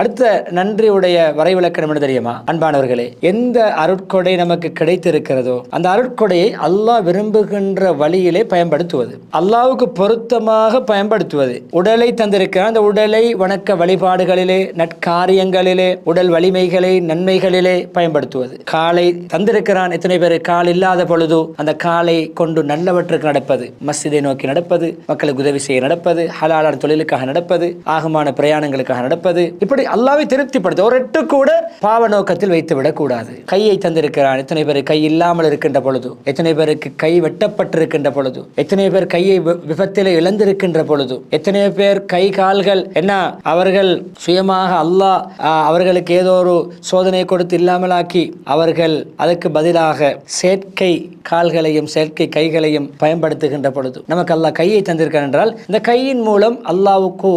அடுத்த நன்றியுடைய வரைவிலக்கணம் என்று தெரியுமா? அன்பானவர்களே எந்த அருட்கொடை நமக்கு கிடைத்திருக்கிறதோ அந்த அருட்கொடையை அல்லாஹ் விரும்புகின்ற வழியிலே பயன்படுத்துவது அல்லாவுக்கு பொருத்தமாக பயன்படுத்துவது உடலை தந்திருக்கிற அந்த உடலை வணக்க வழிபாடுகளிலே நற்காரியங்களிலே உடல் வலிமைகளை நன்மைகளிலே பயன்படுத்துவது. காலை தந்திருக்கிறான் எத்தனை பேர்? கால் இல்லாத பொழுது அந்த காலை கொண்டு நல்லவற்றுக்கு நடப்பது மஸ்ஜிதை நோக்கி நடப்பது மக்களுக்கு உதவி செய்ய நடப்பது ஹலாலான தொழிலுக்காக நடப்பது ஆகமான பிரயாணங்களுக்காக நடப்பது இப்படி அல்லாவை திருப்திப்படுத்த ஒரு எட்டு கூட பாவ நோக்கத்தில் வைத்து விடக்கூடாது. கையை தந்திருக்கிறான். எத்தனை பேர் கை இல்லாமல் இருக்கின்ற பொழுது? எத்தனை பேருக்கு கை வெட்டப்பட்டிருக்கின்ற பொழுது? எத்தனை பேர் கையை விபத்தில் இழந்திருக்கின்ற பொழுது? எத்தனை பேர் கை கால்கள் என்ன? அவர்கள் சுயமாக அல்லாஹ் அவர்களுக்கு ஏதோ ஒரு சோதனை கொடுத்து இல்லாமலாக்கி அவர்கள் அதற்கு பதிலாக செயற்கை கால்களையும் செயற்கை கைகளையும் பயன்படுத்துகின்ற பொழுது. நமக்கு அல்லாஹ் கையை தந்திருக்கிறான் என்றால் இந்த கையின் மூலம் அல்லாவுக்கு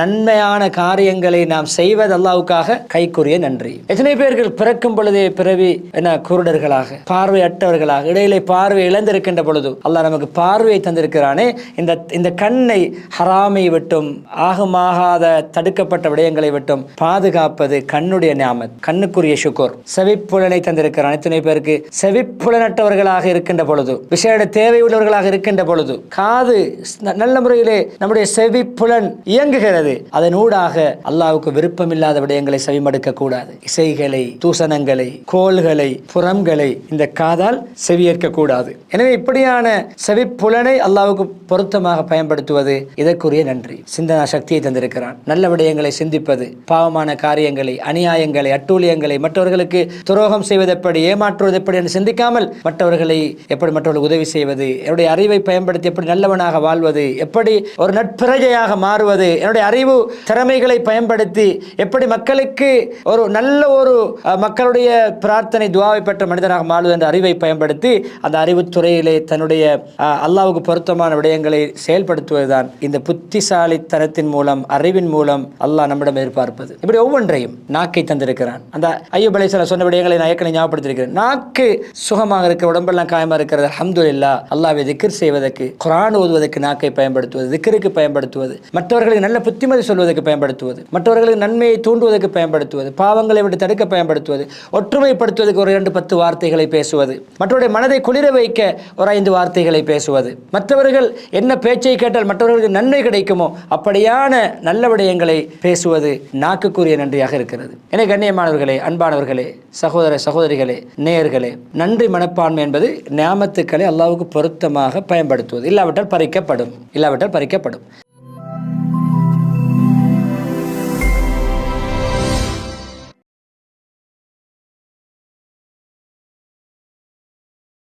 நன்மையான காரியங்களை நாம் செய்வது அல்லாவுக்காக கைக்குரிய நன்றி. எத்தனை பேர்கள் பிறக்கும் பொழுதே பிறவி என்ன குருடர்களாக பார்வையற்றவர்களாக இடையிலே பார்வை இழந்திருக்கின்ற பொழுது அல்லாஹ் நமக்கு பார்வையை தந்திருக்கிறானே. இந்த இந்த கண்ணை ஹராமை விட்டும் ஆகமாகாத தடுக்கப்பட்ட விடயங்களை விட்டும் பாதுகாப்பது கண்ணுடைய ஞாபகம் கண்ணுக்குரிய சுகோர் செவிப்புலனை தந்திருக்கிறான். எத்தனை பேருக்கு செவிப்புலனற்றவர்களாக இருக்கின்ற பொழுது விசேட தேவை உள்ளவர்களாக இருக்கின்ற பொழுது காது ந- நல்ல முறையிலே நம்முடைய செவிப்புலன் இயங்குகிறது. அதன் ஊடாக விருப்பம் விருப்பமில்லாத விடயங்களை செவிமடுக்கக்கூடாது. இசைகளை தூசணங்களை கோள்களை புறம்களை இந்த காதால் செவியேற்கக்கூடாது. எனவே இப்படியான செவிப்புலனை அல்லாவுக்கு பொருத்தமாக பயன்படுத்துவது இதற்குரிய நன்றி. சிந்தனா சக்தியை தந்திருக்கிறான். நல்ல விடயங்களை சிந்திப்பது பாவமான காரியங்களை அநியாயங்களை அட்டூழியங்களை மற்றவர்களுக்கு துரோகம் செய்வது எப்படி ஏமாற்றுவது எப்படி என்று சிந்திக்காமல் மற்றவர்களை எப்படி மற்றவர்கள் உதவி செய்வது என்னுடைய அறிவை பயன்படுத்தி எப்படி நல்லவனாக வாழ்வது எப்படி ஒரு நட்பிரஜையாக மாறுவது என்னுடைய அறிவு திறமைகளை பயன்படுத்தி எப்படி மக்களுக்கு ஒரு நல்ல ஒரு மக்களுடைய பிரார்த்தனை துவாவை பெற்ற மனிதனாக மாறுவது என்ற அறிவை பயன்படுத்தி அந்த அறிவுத்துறையிலே தன்னுடைய அஹ், பொருத்தமான விடயங்களை செயல்படுத்துவதுதான் இந்த புத்திசாலித்தனத்தின் மூலம் அறிவின் மூலம் அல்லாஹ் நம்மிடம் எதிர்பார்ப்பது. இப்படி ஒவ்வொன்றையும் நாக்கை தந்திருக்கிறான். அந்த ஐயோ அலைஹிஸ்ஸலாம் சொன்ன விடயங்களை நான் ஏற்கனவே ஞாபகப்படுத்திருக்கிறேன் நாக்கு சுகமாக இருக்கிற உடம்பெல்லாம் காயமா இருக்கிறது அஹமது இல்லா அல்லாவை திக்கர் செய்வதற்கு குரான் ஓதுவதற்கு நாக்கை பயன்படுத்துவது திக்கருக்கு பயன்படுத்துவது மற்றவர்களுக்கு நல்ல புத்திமதி சொல்வதற்கு பயன்படுத்துவது மற்றவர்களுக்கு நன்மையை தூண்டுவதற்கு பயன்படுத்துவது பாவங்களை விட்டு தடுக்க பயன்படுத்துவது ஒற்றுமைப்படுத்துவதற்கு ஒரு இரண்டு பத்து வார்த்தைகளை பேசுவது மற்றவருடைய மனதை குளிர வைக்க ஒரு ஐந்து வார்த்தைகளை பேசுவது. மற்றவர்கள் என்ன பேச்சை கேட்டால் மற்றவர்களுக்கு நன்மை கிடைக்குமோ அப்படியான நல்ல விடயங்களை பேசுவது நாக்குக்குரிய நன்றியாக இருக்கிறது. என கண்ணியமானவர்களே அன்பானவர்களே சகோதர சகோதரிகளே நேயர்களே நன்றி மனப்பான்மை என்பது நியாமத்துக்களை அல்லாவுக்கு பொருத்தமாக பயன்படுத்துவது. இல்லாவிட்டால் பறிக்கப்படும். இல்லாவிட்டால் பறிக்கப்படும்.